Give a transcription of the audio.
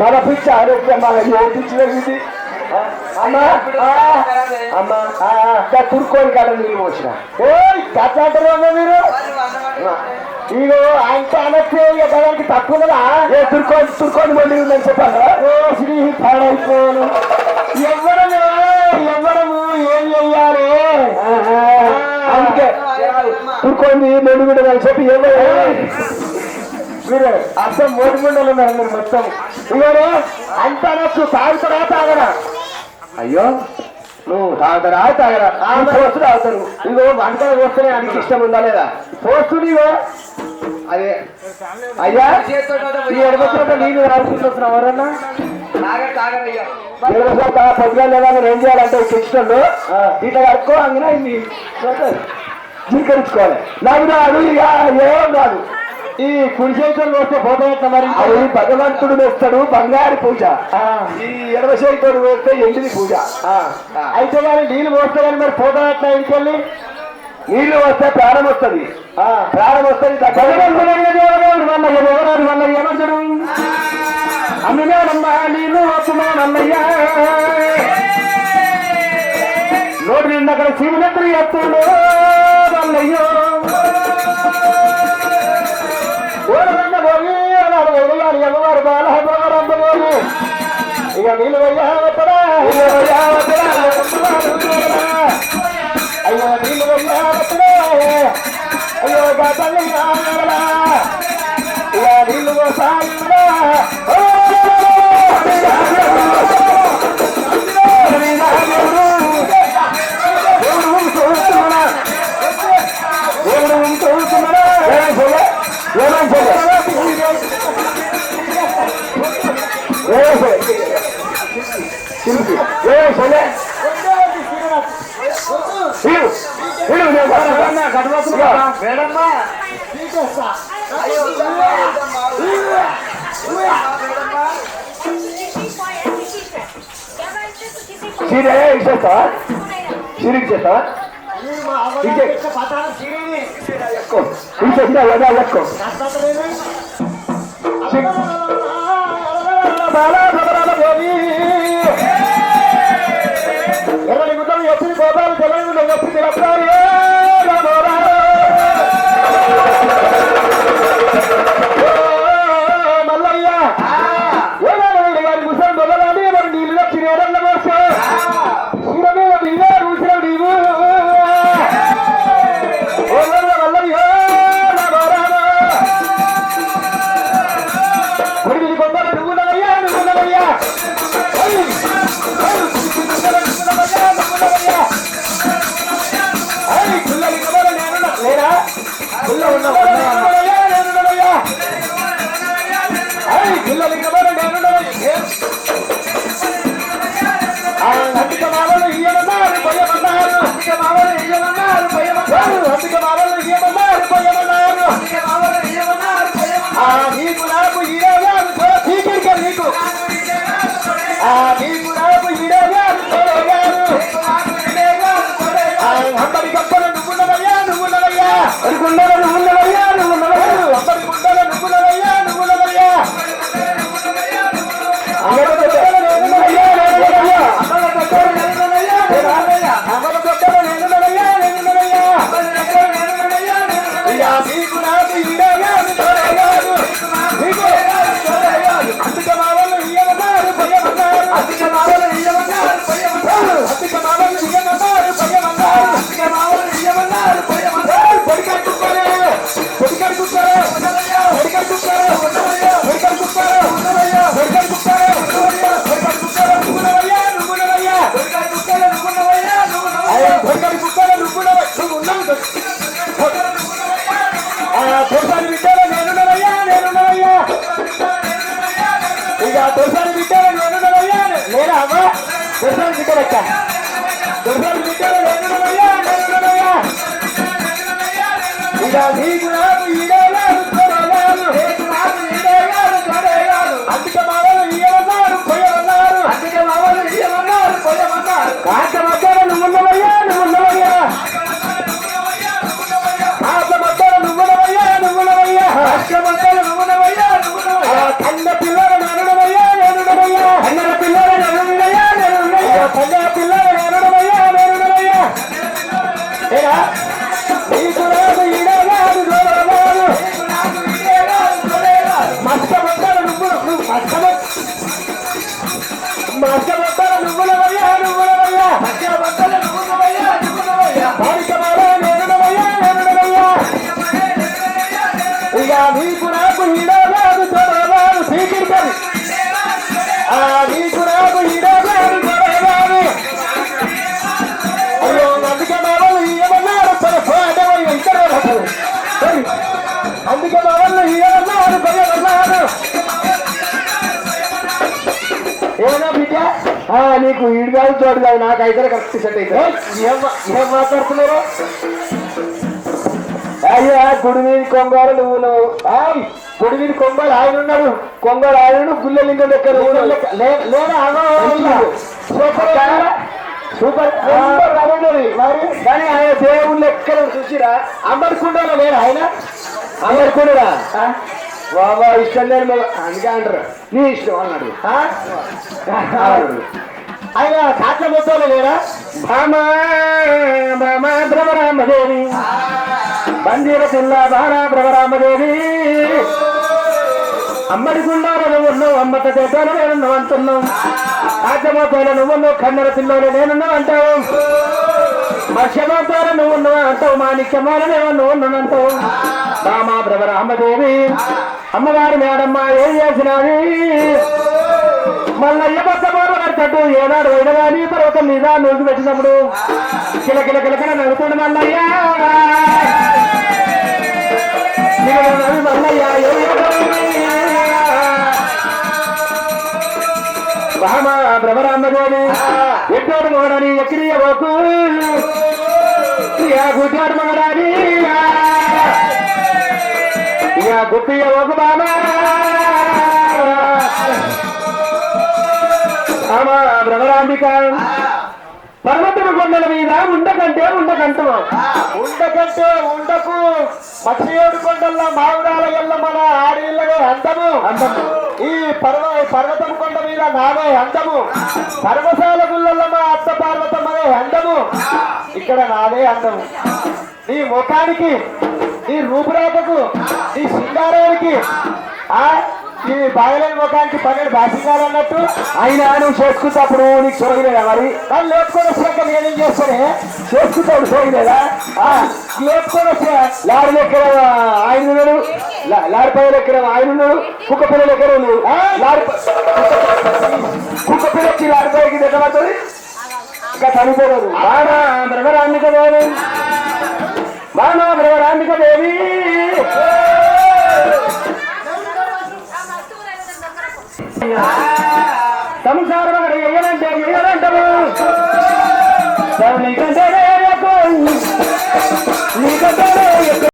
మన పిచ్చ ఆరోగ్యం మన ఏ పిచ్చి అమ్మా అమ్మా తురుకోని కాడ నీళ్ళు పోసిన. ఓయ్ కట్లాంటారు అమ్మా మీరు. ఇగో అంత అనొచ్చే ఇక దానికి తక్కువ కదా ఏ తురుకోని తురుకోని మళ్ళీ ఉందని చెప్పాను. ఓ శ్రీ పాడైపోను. మీరు అర్థం మోటి గుండెలు ఉన్నారు మీరు మొత్తం. ఇగో అంత అనొచ్చు తాగుతారా తాగరా అయ్యో నువ్వు తాగుతారా తాగరా పోస్తు తాగుతారు ఇగో వంటలు పోస్తేనే ఆయనకి ఇష్టం ఉందా లేదా? పోస్తుంది అదే. అయ్యా ఈ ఎడబొచ్చినట్టు నీళ్ళు రాసుకుంటున్నావు ఎవరన్నా? పొద్దుగా లేదా ఏం చేయాలంటే ఇష్టంలో ఇట్లా కట్టుకో అంగినా జీకరించుకోవాలి నాకు రాదు ఏం రాదు ఈ కుడి చేతులు వస్తే ఎట్లా మరి. అది భగవంతుడు వేస్తాడు బంగారు పూజ. ఈ ఎడవ చేతుడు వేస్తే ఎండిది పూజ. అయితే కానీ నీళ్ళు పోస్తే కానీ మరి ఫోటో ఎట్లా నీళ్ళు వస్తే ప్రాణం వస్తుంది. ప్రాణం వస్తుంది భగవంతుడు ఎవరాడు వల్ల ఏమంటాడు అమ్మినాడమ్మా నీళ్ళు వస్తున్నానమ్మయ్యా నోటి నిండా అక్కడ శివునెత్తులు ఎత్తుడు వల్లయ్యో వదిలాడు ఎమ్మవారు బాల ఇక నీళ్ళు అయ్యో నీళ్ళు అయ్యో తల్లి ఇక నీళ్ళు సీరే ఇచ్చేస్తా సీరికి చేస్తా ఎక్కువ ఇచ్చేస్తా లేదా ఎక్కువ Jamani, mkutano ya FIFA habari, jamani, తొలిసారి ఏమన్నా బిడ్డ? ఆ, నీకు ఈడు కాదు చోటు కాదు నాకు అయితే కరెక్ట్ సెట్ అయితే. ఏం మాట్లాడుతున్నారు? అయ్యా గుడి మీద కొంగారు నువ్వు నువ్వు గుడి మీద కొంగారు ఆయన ఉన్నాడు కొంగారు ఆయన గుల్లెలింగం అగో సూపర్ రమణుడి మరి. కానీ ఆయన దేవుళ్ళు ఎక్కడ చూసిరా? అమర్కుండలో లేరా ఆయన? అమర్కుండరా బాబా ఇష్టం లేని మగ అందుకే అంటారు. నీ ఇష్టం అన్నాడు. ఆయన కాట్ల మొత్తంలో లేరా? భామా భామా భ్రమరామదేవి బందీర పిల్ల బాలా భ్రమరామదేవి అమ్మడి గుండాలు నువ్వు ఉన్నావు అమ్మత దేశాలు నేనున్నావు అంటున్నావు. రాజ్యమోతాలు నువ్వు ఉన్నావు కన్నడ పిల్లలు నేనున్నావు అంటావు. మత్స్యమోతాలు నువ్వు ఉన్నావు అంటావు మాణిక్యమాల నువ్వు ఉన్నావు అంటావు. బామా భ్రమరామదేవి అమ్మగారు మేడమ్మ ఏం చేసినది మల్లయ్య బొత్త బోర పడతాడు ఏనాడు పోయిన పర్వతం మీద? నూసి పెట్టినప్పుడు. కిలకిల కిలకిల నవ్వుతుండు మల్లయ్య. కిల కిల నవ్వి మల్లయ్య రామ భ్రమరామదేవి ఎట్టోడు ఎక్కిరియ మగడాని ఇక గుప్పియ ఒక భ్రమరాంబిక. పర్వతము కొండల మీద ఉండకంటే ఉండకంటు. ఉండకంటే ఉండకు. మత్స్యోడు కొండల్లో మామిడాల ఎల్ల మన ఆడిళ్ళగా అందము. అందము. ఈ పర్వ పర్వతం కొండ మీద నామే అందము. పర్వశాల గుళ్ళల్లో మా అత్త పార్వతమ్మనే అందము. ఇక్కడ నాదే అందము. నీ ముఖానికి నీ రూపురేఖకు ఈ సింగారానికి ఈ బాగలేని ముఖానికి పన్నెండు బాసింగాలు అన్నట్టు ఆయన నువ్వు చేసుకుంటప్పుడు నీకు సోగలేదా మరి? వాళ్ళు లేపుకొని వచ్చినాక నేనేం చేస్తానే? చేసుకుంటాడు సోగలేదా లేపుకొని వచ్చిన లారీ లెక్కర ఆయన ఉన్నాడు. లారీ పై లెక్కర ఆయన ఉన్నాడు. కుక్క పిల్ల లెక్కర ఉన్నాడు. ఆ, లారీ ప- కుక్క పిల్లకి లారీ పైకి దగ్గరవుతుంది ఇంకా చనిపోలేదు. బాగా బ్రదరాంబిక దేవి. బాగా బ్రదరాంబిక దేవి. సంసారం ఎయ్యాలంటే ఎయ్యాలంటాము నీకంటే నీకంటే